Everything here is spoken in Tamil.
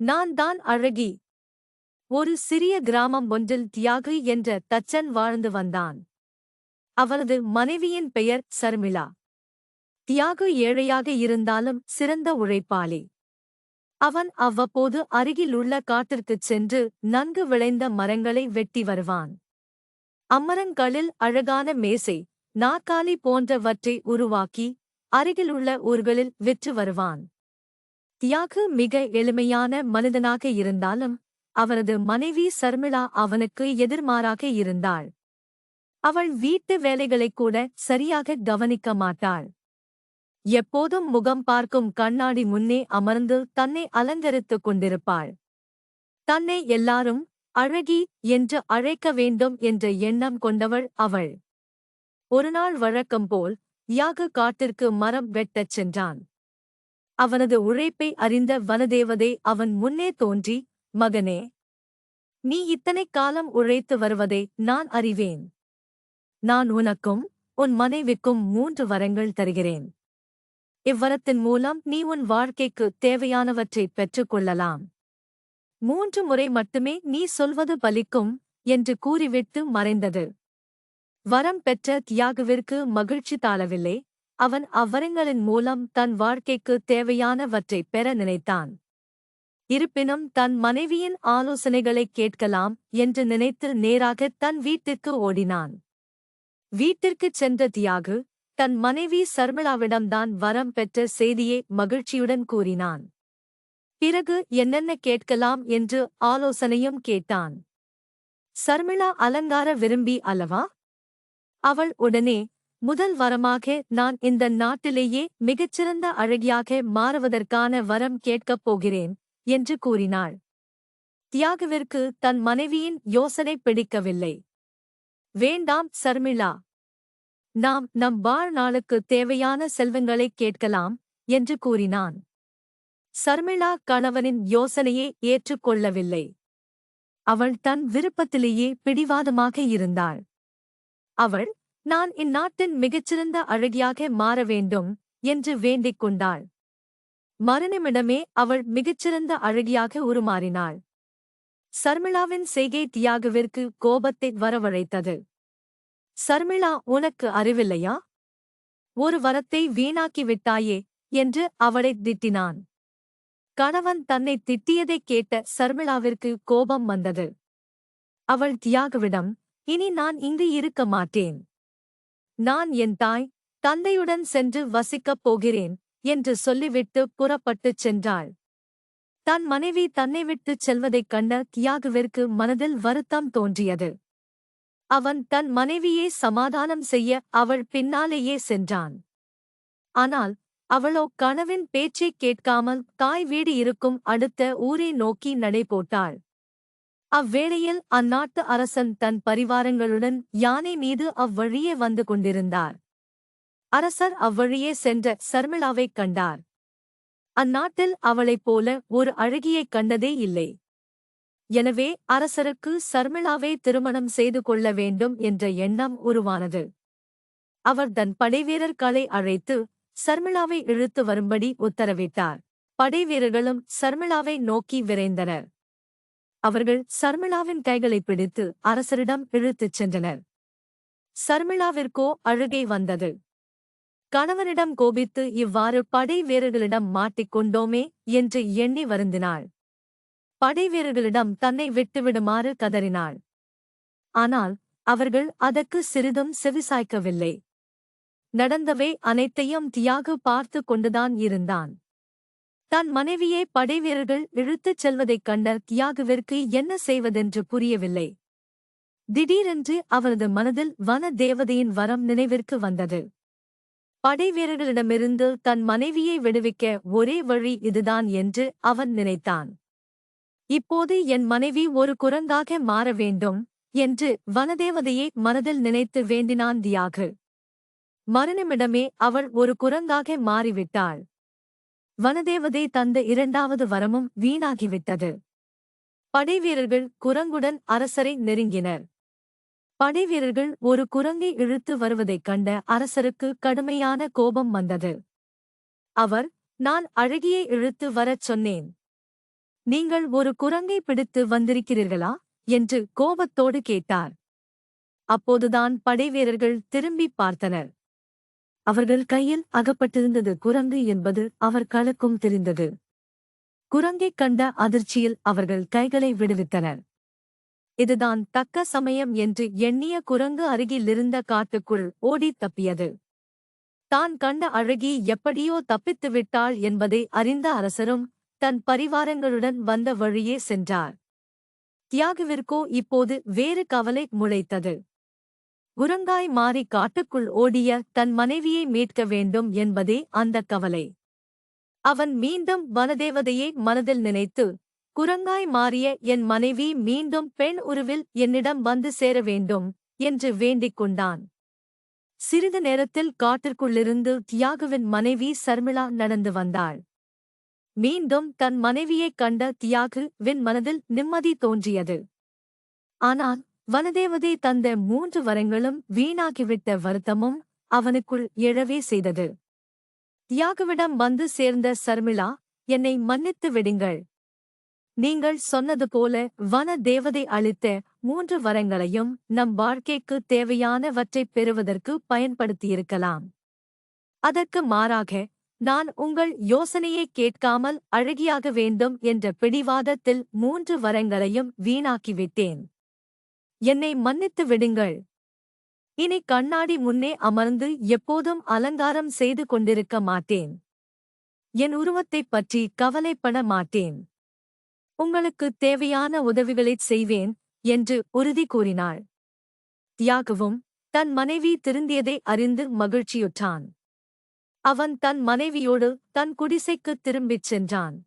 நான் தான் அழகி. ஒரு சிறிய கிராமம் ஒன்றில் தியாகு என்ற தச்சன் வாழ்ந்து வந்தான். அவரது மனைவியின் பெயர் சர்மிளா. தியாகு ஏழையாக இருந்தாலும் சிறந்த உழைப்பாளி. அவன் அவ்வப்போது அருகிலுள்ள காட்டிற்குச் சென்று நன்கு விளைந்த மரங்களை வெட்டி வருவான். அம்மரங்களில் அழகான மேசை நாக்காலி போன்றவற்றை உருவாக்கி அருகிலுள்ள ஊர்களில் விற்று வருவான். தியாகு மிக எளிமையான மனிதனாக இருந்தாலும் அவரது மனைவி சர்மிளா அவனுக்கு எதிர்மாறாக இருந்தாள். அவள் வீட்டு வேலைகளைக் கூட சரியாக கவனிக்க மாட்டாள். எப்போதும் முகம் பார்க்கும் கண்ணாடி முன்னே அமர்ந்து தன்னை அலங்கரித்துக் கொண்டிருப்பாள். தன்னை எல்லாரும் அழகி என்று அழைக்க வேண்டும் என்ற எண்ணம் கொண்டவள் அவள். ஒருநாள் வழக்கம் போல் யாக காட்டிற்கு மரம் வெட்டச் சென்றான். அவனது உழைப்பை அறிந்த வனதேவதை அவன் முன்னே தோன்றி மகனே நீ இத்தனை காலம் உழைத்து வருவதை நான் அறிவேன். நான் உனக்கும் உன் மனைவிக்கும் மூன்று வரங்கள் தருகிறேன். இவ்வரத்தின் மூலம் நீ உன் வாழ்க்கைக்கு தேவையானவற்றை பெற்றுக் கொள்ளலாம் மூன்று முறை மட்டுமே நீ சொல்வது பலிக்கும் என்று கூறிவிட்டு மறைந்தது. வரம் பெற்ற தியாகுவிற்கு மகிழ்ச்சி தாளவில்லை அவன் அவ்வரங்களின் மூலம் தன் வாழ்க்கைக்கு தேவையானவற்றைப் பெற நினைத்தான். இருப்பினும் தன் மனைவியின் ஆலோசனைகளைக் கேட்கலாம் என்று நினைத்து நேராக தன் வீட்டிற்கு ஓடினான். வீட்டிற்குச் சென்ற தியாகு தன் மனைவி சர்மிளாவிடம்தான் வரம் பெற்ற செய்தியை மகிழ்ச்சியுடன் கூறினான். பிறகு என்னென்ன கேட்கலாம் என்று ஆலோசனையும் கேட்டான். சர்மிளா அலங்கார விரும்பி அல்லவா? அவள் உடனே முதல் வரமாக நான் இந்த நாட்டிலேயே மிகச்சிறந்த அழகியாக மாறுவதற்கான வரம் கேட்கப் போகிறேன் என்று கூறினாள். தியாகுவிற்கு தன் மனைவியின் யோசனை பிடிக்கவில்லை. வேண்டாம் சர்மிளா. நாம் நம் வாழ்நாளுக்கு தேவையான செல்வங்களைக் கேட்கலாம் என்று கூறினான். சர்மிளா கணவனின் யோசனையை ஏற்றுக்கொள்ளவில்லை அவள் தன் விருப்பத்திலேயே பிடிவாதமாக இருந்தாள். அவள் நான் இந்நாட்டின் மிகச்சிறந்த அழகியாக மாற வேண்டும் என்று வேண்டிக் கொண்டாள். மறுநிமிடமே அவள் மிகச்சிறந்த அழகியாக உருமாறினாள். சர்மிளாவின் செய்கை தியாகுவிற்கு கோபத்தை வரவழைத்தது. சர்மிளா உனக்கு அறிவில்லையா? ஒரு வரத்தை வீணாக்கி விட்டாயே என்று அவளைத் திட்டினான். கணவன் தன்னை திட்டியதைக் கேட்ட சர்மிளாவிற்கு கோபம் வந்தது. அவள் தியாகுவிடம் இனி நான் இங்கு இருக்க மாட்டேன். நான் என் தாய் தந்தையுடன் சென்று வசிக்கப் போகிறேன் என்று சொல்லிவிட்டு புறப்பட்டுச் சென்றாள். தன் மனைவி தன்னை விட்டுச் செல்வதைக் கண்ட தியாகுவிற்கு மனதில் வருத்தம் தோன்றியது. அவன் தன் மனைவியை சமாதானம் செய்ய அவள் பின்னாலேயே சென்றான். ஆனால் அவளோ கனவின் பேச்சைக் கேட்காமல் தாய் வீடு இருக்கும் அடுத்த ஊரை நோக்கி நடைபோட்டாள். அவ்வேளையில் அந்நாட்டு அரசன் தன் பரிவாரங்களுடன் யானை மீது அவ்வழியே வந்து கொண்டிருந்தார். அரசர் அவ்வழியே சென்ற சர்மிளாவைக் கண்டார். அந்நாட்டில் அவளைப் போல ஒரு அழகியைக் கண்டதே இல்லை. எனவே அரசருக்கு சர்மிளாவை திருமணம் செய்து கொள்ள வேண்டும் என்ற எண்ணம் உருவானது. அவர் தன் படைவீரர்களை அழைத்து சர்மிளாவை இழுத்து வரும்படி உத்தரவிட்டார். படைவீரர்களும் சர்மிளாவை நோக்கி விரைந்தனர். அவர்கள் சர்மிளாவின் கைகளை பிடித்து அரசரிடம் இழுத்துச் சென்றனர். சர்மிளாவிற்கோ அழுகை வந்தது. கணவனிடம் கோபித்து இவ்வாறு படை வீரர்களிடம் மாட்டிக்கொண்டோமே என்று எண்ணி வருந்தினாள். படை வீரர்களிடம் தன்னை விட்டுவிடுமாறு கதறினாள். ஆனால் அவர்கள் அதற்கு சிறிதும் செவிசாய்க்கவில்லை நடந்தவை அனைத்தையும் தியாகு பார்த்து கொண்டுதான் இருந்தான். தன் மனைவியை படைவீரர்கள் இழுத்துச் செல்வதைக் கண்ட தியாகுவிற்கு என்ன செய்வதென்று புரியவில்லை. திடீரென்று அவரது மனதில் வன தேவதையின் வரம் நினைவிற்கு வந்தது. படைவீரர்களிடமிருந்து தன் மனைவியை விடுவிக்க ஒரே வழி இதுதான் என்று அவன் நினைத்தான். இப்போது என் மனைவி ஒரு குரங்காக மாற வேண்டும் என்று வனதேவதையை மனதில் நினைத்து வேண்டினான் தியாகு. மறுநிமிடமே அவள் ஒரு குரங்காக மாறிவிட்டாள். வனதேவதை தந்த இரண்டாவது வரமும் வீணாகிவிட்டது. படைவீரர்கள் குரங்குடன் அரசரை நெருங்கினர். படைவீரர்கள் ஒரு குரங்கை இழுத்து வருவதைக் கண்ட அரசருக்கு கடுமையான கோபம் வந்தது. அவர் நான் அழகியை இழுத்து வரச் சொன்னேன். நீங்கள் ஒரு குரங்கை பிடித்து வந்திருக்கிறீர்களா? என்று கோபத்தோடு கேட்டார். அப்போதுதான் படைவீரர்கள் திரும்பிப் பார்த்தனர். அவர்கள் கையில் அகப்பட்டிருந்தது குரங்கு என்பது அவர் களுக்கும் தெரிந்தது. குரங்கைக் கண்ட அதிர்ச்சியில் அவர்கள் கைகளை விடுவித்தனர். இதுதான் தக்க சமயம் என்று எண்ணிய குரங்கு அருகிலிருந்த காட்டுக்குள் ஓடித் தப்பியது. தான் கண்ட அழகி எப்படியோ தப்பித்து விட்டாள் என்பதை அறிந்த அரசரும் தன் பரிவாரங்களுடன் வந்த வழியே சென்றார். தியாகுவிற்கோ இப்போது வேறு கவலை முளைத்தது. குரங்காய் மாறி காட்டுக்குள் ஓடிய தன் மனைவியை மீட்க வேண்டும் என்பதே அந்தக் கவலை. அவன் மீண்டும் வனதேவதையை மனதில் நினைத்து குரங்காய் மாறிய என் மனைவி மீண்டும் பெண் உருவில் என்னிடம் வந்து சேர வேண்டும் என்று வேண்டிக் கொண்டான். சிறிது நேரத்தில் காட்டிற்குள்ளிருந்து தியாகுவின் மனைவி சர்மிளா நடந்து வந்தாள். மீண்டும் தன் மனைவியைக் கண்ட தியாகுவின் மனதில் நிம்மதி தோன்றியது. ஆனால் வனதேவதை தந்த மூன்று வரங்களும் வீணாகிவிட்ட வருத்தமும் அவனுக்குள் எழவே செய்தது. தியாகுவிடம் வந்து சேர்ந்த சர்மிளா என்னை மன்னித்து விடுங்கள். நீங்கள் சொன்னது போல வன தேவதை அளித்த மூன்று வரங்களையும் நம் வாழ்க்கைக்கு தேவையானவற்றைப் பெறுவதற்கு பயன்படுத்தியிருக்கலாம். அதற்கு மாறாக நான் உங்கள் யோசனையை கேட்காமல் அழகியாக வேண்டும் என்ற பிடிவாதத்தில் மூன்று வரங்களையும் வீணாக்கிவிட்டேன். என்னை மன்னித்து விடுங்கள். இனி கண்ணாடி முன்னே அமர்ந்து எப்போதும் அலங்காரம் செய்து கொண்டிருக்க மாட்டேன். என் உருவத்தைப் பற்றி கவலைப்பட மாட்டேன். உங்களுக்கு தேவையான உதவிகளைச் செய்வேன் என்று உறுதி கூறினாள். தியாகவும் தன் மனைவி திருந்தியதை அறிந்து மகிழ்ச்சியுற்றான். அவன் தன் மனைவியோடு தன் குடிசைக்குத் திரும்பிச் சென்றான்.